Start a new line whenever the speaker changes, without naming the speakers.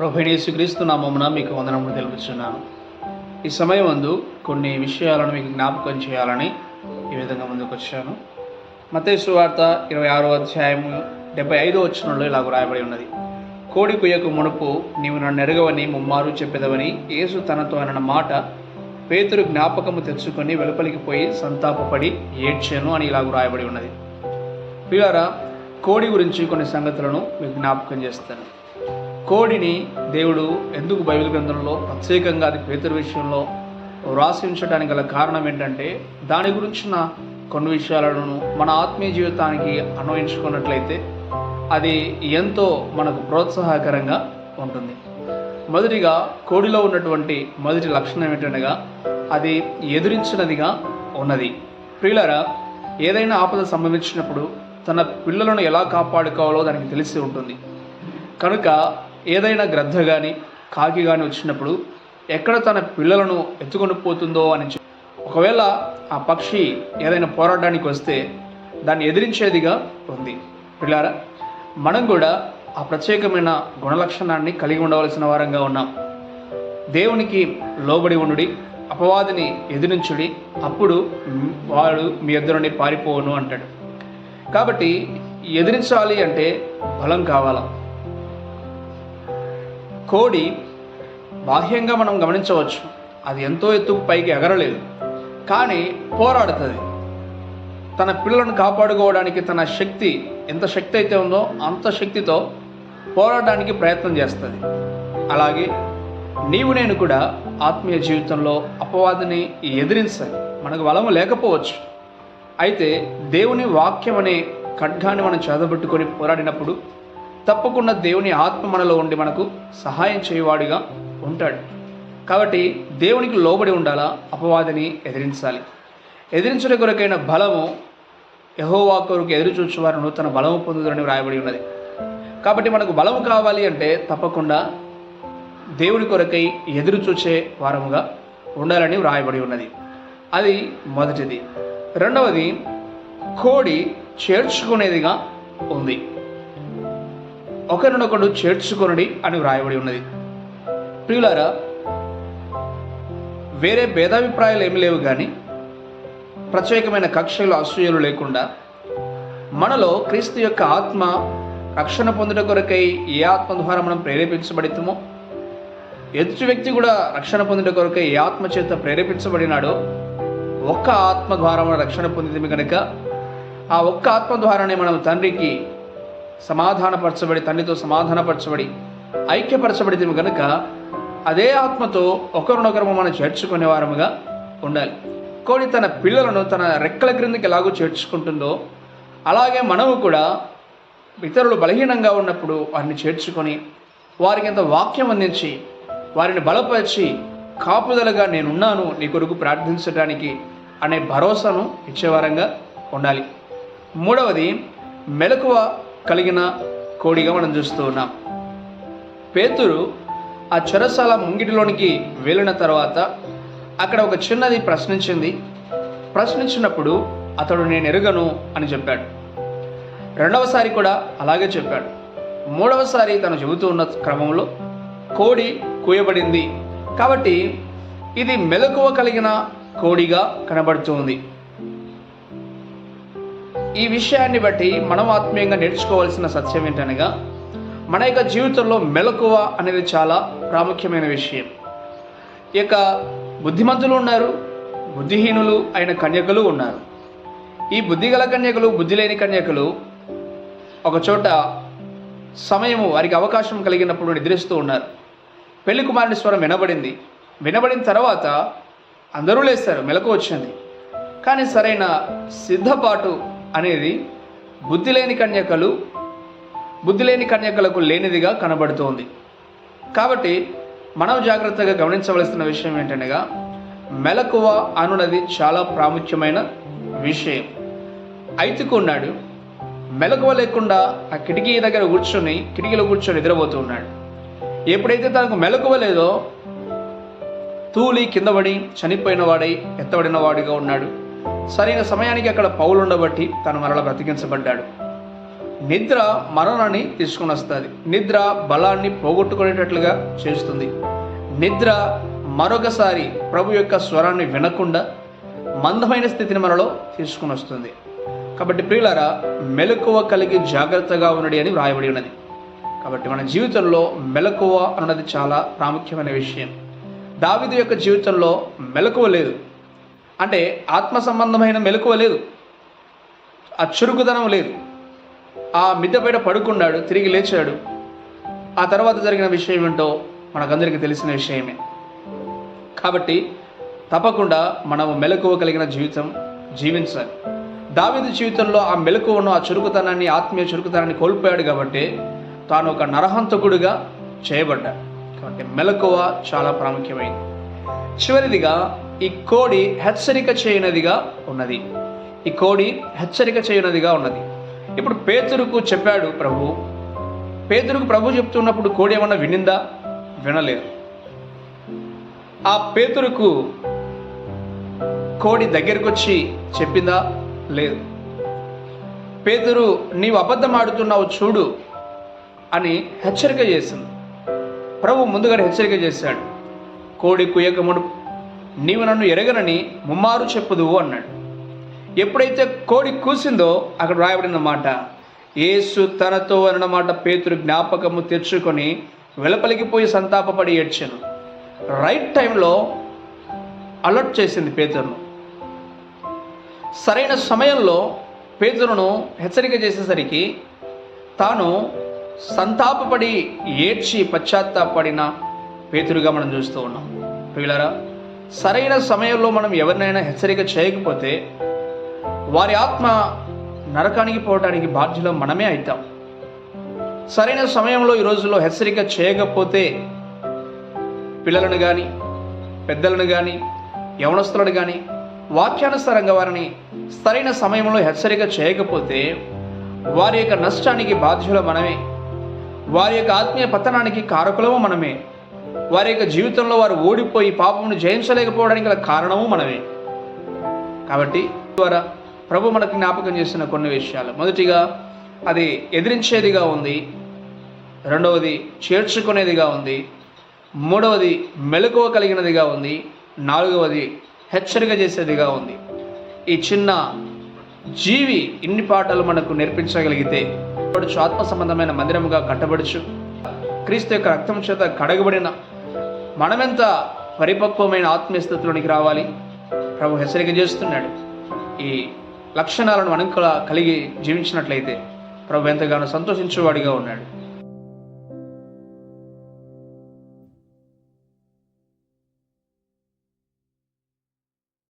ప్రభు నామమున మీకు వందనములు తెలుపుతున్నాను ఈ సమయం ముందు కొన్ని విషయాలను మీకు జ్ఞాపకం చేయాలని ఈ విధంగా ముందుకు వచ్చాను. మతేసు వార్త ఇరవై ఆరో అధ్యాయము డెబ్బై ఐదో వచ్చినలో ఇలా రాయబడి ఉన్నది. కోడి కుయ్యకు మునుపు నీవు నన్ను ఎరగవని ముమ్మారు చెప్పేదవని యేసు తనతో అన్న మాట పేతురు జ్ఞాపకము తెచ్చుకొని వెలుపలికి పోయి సంతాపపడి ఏడ్చాను అని ఇలాగ రాయబడి ఉన్నది. పిల్లారా కోడి గురించి కొన్ని సంగతులను మీకు జ్ఞాపకం చేస్తాను. కోడిని దేవుడు ఎందుకు బైబిల్ గ్రంథంలో ప్రత్యేకంగా అది పేతురు విషయంలో వ్రాసి ఉంచడానికి గల కారణం ఏంటంటే దాని గురించిన కొన్ని విషయాలను మన ఆత్మీయ జీవితానికి అన్వయించుకున్నట్లయితే అది ఎంతో మనకు ప్రోత్సాహకరంగా ఉంటుంది. మొదటిగా కోడిలో ఉన్నటువంటి మొదటి లక్షణం ఏంటనగా అది ఎదురించినదిగా ఉన్నది. ప్రియులరా ఏదైనా ఆపద సంభవించినప్పుడు తన పిల్లలను ఎలా కాపాడుకోవాలో దానికి తెలిసి ఉంటుంది. కనుక ఏదైనా గ్రద్ద కానీ కాకి కానీ వచ్చినప్పుడు ఎక్కడ తన పిల్లలను ఎత్తుకొని పోతుందో అని చెప్పి ఒకవేళ ఆ పక్షి ఏదైనా పోరాడడానికి వస్తే దాన్ని ఎదిరించేదిగా ఉంది. పిల్లారా మనం కూడా ఆ ప్రత్యేకమైన గుణలక్షణాన్ని కలిగి ఉండవలసిన వారంగా ఉన్నాం. దేవునికి లోబడి ఉండుడి అపవాదిని ఎదిరించుడి అప్పుడు వాడు మీ ఎదురు నుండి పారిపోవును అంటాడు. కాబట్టి ఎదిరించాలి అంటే బలం కావాలా? కోడి బాహ్యంగా మనం గమనించవచ్చు. అది ఎంతో ఎత్తు పైకి ఎగరలేదు. కానీ పోరాడుతుంది. తన పిల్లలను కాపాడుకోవడానికి తన శక్తి ఎంత శక్తి అయితే ఉందో అంత శక్తితో పోరాడడానికి ప్రయత్నం చేస్తుంది. అలాగే నీవు నేను కూడా ఆత్మీయ జీవితంలో అపవాదిని ఎదిరించాలి మనకు బలము లేకపోవచ్చు. అయితే దేవుని వాక్యం అనే ఖడ్గాన్ని మనం చదవబెట్టుకొని పోరాడినప్పుడు తప్పకుండా దేవుని ఆత్మ మనలో ఉండి మనకు సహాయం చేయవాడిగా ఉంటాడు. కాబట్టి దేవునికి లోబడి ఉండాలా? అపవాదిని ఎదిరించాలి. ఎదిరించడం కొరకైన బలము యహోవా కొరకు ఎదురు చూచువారు నూతన బలము పొందుదని వ్రాయబడి ఉన్నది. కాబట్టి మనకు బలము కావాలి అంటే తప్పకుండా దేవుని కొరకై ఎదురుచూచే వారముగా ఉండాలని వ్రాయబడి ఉన్నది. అది మొదటిది. రెండవది కోడి చేర్చుకునేదిగా ఉంది. ఒకరినొకడు చేర్చుకొనడి అని వ్రాయబడి ఉన్నది. ప్రియులారా వేరే భేదాభిప్రాయాలు ఏమి లేవు కానీ ప్రత్యేకమైన కక్షలు అసూయలు లేకుండా మనలో క్రీస్తు యొక్క ఆత్మ రక్షణ పొందుట కొరకై ఏ ఆత్మ ద్వారా మనం ప్రేరేపించబడితమో ఎదుటి వ్యక్తి కూడా రక్షణ పొందుట కొరకై ఏ ఆత్మ చేత ప్రేరేపించబడినాడో ఒక్క ఆత్మ ద్వారా మనం రక్షణ పొందింది కనుక ఆ ఒక్క ఆత్మ ద్వారానే మనం తండ్రికి సమాధానపరచబడి తండ్రితో సమాధానపరచబడి ఐక్యపరచబడితే కనుక అదే ఆత్మతో ఒకరినొకరు మనం చేర్చుకునే వారముగా ఉండాలి. కోడి తన పిల్లలను తన రెక్కల క్రిందకి ఎలాగో చేర్చుకుంటుందో అలాగే మనము కూడా ఇతరులు బలహీనంగా ఉన్నప్పుడు వారిని చేర్చుకొని వారికి ఎంత వాక్యం అందించి వారిని బలపరిచి కాపుదలగా నేనున్నాను నీ కొరకు ప్రార్థించడానికి అనే భరోసాను ఇచ్చేవారంగా ఉండాలి. మూడవది మెలకువ కలిగిన కోడిగా మనం చూస్తూ ఉన్నాం. పేతురు ఆ చెరసాల ముంగిటిలోనికి వెళ్ళిన తర్వాత అక్కడ ఒక చిన్నది ప్రశ్నించింది. ప్రశ్నించినప్పుడు అతడు నేను ఎరుగను అని చెప్పాడు. రెండవసారి కూడా అలాగే చెప్పాడు. మూడవసారి తను చెబుతూ ఉన్న క్రమంలో కోడి కూయబడింది. కాబట్టి ఇది మెలకువ కలిగిన కోడిగా కనబడుతుంది ఈ విషయాన్ని బట్టి మనం ఆత్మీయంగా నేర్చుకోవాల్సిన సత్యం ఏంటనగా మన యొక్క జీవితంలో మెలకువ అనేది చాలా ప్రాముఖ్యమైన విషయం. ఇక బుద్ధిమంతులు ఉన్నారు బుద్ధిహీనులు అయిన కన్యకలు ఉన్నారు. ఈ బుద్ధిగల కన్యకలు బుద్ధి లేని కన్యకలు ఒకచోట సమయము వారికి అవకాశం కలిగినప్పుడు నిద్రిస్తూ ఉన్నారు. పెళ్ళి కుమారుని స్వరం వినబడింది. వినబడిన తర్వాత అందరూ లేస్తారు మెలకు వచ్చింది. కానీ సరైన సిద్ధపాటు అనేది బుద్ధి లేని కన్యకలు బుద్ధి లేని కన్యకలకు లేనిదిగా కనబడుతోంది. కాబట్టి మనం జాగ్రత్తగా గమనించవలసిన విషయం ఏంటనగా మెలకువ అనున్నది చాలా ప్రాముఖ్యమైన విషయం. ఉన్నాడు. మెలకువ లేకుండా ఆ కిటికీ దగ్గర కూర్చొని కిటికీలో కూర్చొని నిద్రపోతూ ఉన్నాడు ఎప్పుడైతే తనకు మెలకువ లేదో తూలి కిందపడి చనిపోయిన వాడై ఎత్తబడిన వాడిగా ఉన్నాడు. సరైన సమయానికి అక్కడ పౌలు ఉండబట్టి తను మరల బ్రతికించబడ్డాడు. నిద్ర మరణాన్ని తీసుకుని వస్తుంది నిద్ర బలాన్ని పోగొట్టుకునేటట్లుగా చేస్తుంది. నిద్ర మరొకసారి ప్రభు యొక్క స్వరాన్ని వినకుండా మందమైన స్థితిని మనలో తీసుకుని వస్తుంది కాబట్టి ప్రియులారా మెలకువ కలిగి జాగ్రత్తగా ఉన్నది అని వ్రాయబడి ఉన్నది. కాబట్టి మన జీవితంలో మెలకువ అన్నది చాలా ప్రాముఖ్యమైన విషయం. దావిదు యొక్క జీవితంలో మెలకువ లేదు. అంటే ఆత్మ సంబంధమైన మెలకువ లేదు. ఆ చురుకుదనం లేదు. ఆ మిద్దె పడుకున్నాడు తిరిగి లేచాడు. ఆ తర్వాత జరిగిన విషయం ఏంటో మనకందరికీ తెలిసిన విషయమే. కాబట్టి తప్పకుండా మనము మెలకువ కలిగిన జీవితం జీవించాలి. దావిది జీవితంలో ఆ మెలకువను ఆ చురుకుతనాన్ని ఆత్మీయ చురుకుతనాన్ని కోల్పోయాడు కాబట్టి తాను ఒక నరహంతకుడిగా చేయబడ్డాడు. కాబట్టి మెలకువ చాలా ప్రాముఖ్యమైంది చివరిదిగా ఈ కోడి హెచ్చరిక చేయనదిగా ఉన్నది. ఈ కోడి హెచ్చరిక చేయనదిగా ఉన్నది. ఇప్పుడు పేతురుకు చెప్పాడు ప్రభు పేతురుకు ప్రభు చెప్తున్నప్పుడు కోడి ఏమన్నా వినిందా? వినలేదు. ఆ పేతురుకు కోడి దగ్గరకు వచ్చి చెప్పిందా? లేదు. పేతురు నీవు అబద్ధం ఆడుతున్నావు చూడు అని హెచ్చరిక చేసింది. ప్రభు ముందుగానే హెచ్చరిక చేశాడు. కోడి కుయ్యకముడు నీవు నన్ను ఎరగనని ముమ్మారు చెప్పుదువు అన్నాడు. ఎప్పుడైతే కోడి కూసిందో అక్కడ రాయబడిన మాట ఏసు తనతో అన్నమాట పేతురు జ్ఞాపకము తెచ్చుకొని వెలపలికి పోయి సంతాపపడి ఏడ్చాను. రైట్ టైంలో అలర్ట్ చేసింది పేతురును. సరైన సమయంలో పేతురును హెచ్చరిక చేసేసరికి తాను సంతాపపడి ఏడ్చి పశ్చాత్తాపడిన పేతురుగా మనం చూస్తూ ఉన్నాం. ప్రియులారా సరైన సమయంలో మనం ఎవరినైనా హెచ్చరిక చేయకపోతే వారి ఆత్మ నరకానికి పోవడానికి బాధ్యులం మనమే అవుతాం. సరైన సమయంలో ఈ రోజుల్లో హెచ్చరిక చేయకపోతే పిల్లలను కానీ పెద్దలను కానీ యవనస్తులను కానీ వాక్యానుసారంగా వారిని సరైన సమయంలో హెచ్చరిక చేయకపోతే వారి యొక్క నష్టానికి బాధ్యులు మనమే. వారి యొక్క ఆత్మీయ పతనానికి కారకులము మనమే. వారి యొక్క జీవితంలో వారు ఓడిపోయి పాపమును జయించలేకపోవడానికి గల కారణము మనమే. కాబట్టి ద్వారా ప్రభు మనకు జ్ఞాపకం చేసిన కొన్ని విషయాలు. మొదటిగా అది ఎదిరించేదిగా ఉంది. రెండవది చేర్చుకునేదిగా ఉంది. మూడవది మెలకువ కలిగినదిగా ఉంది. నాలుగవది హెచ్చరిక చేసేదిగా ఉంది. ఈ చిన్న జీవి ఇన్ని పాటలు మనకు నేర్పించగలిగితే ఆత్మ సంబంధమైన మందిరముగా కట్టబడుచు. క్రీస్తు యొక్క రక్తం చేత కడగబడిన మనమెంత పరిపక్వమైన ఆత్మీయస్థితిలోనికి రావాలి? ప్రభు హెచ్చరిక చేస్తున్నాడు. ఈ లక్షణాలను మనం కలిగి జీవించినట్లయితే ప్రభు ఎంతగానో సంతోషించేవాడిగా ఉన్నాడు.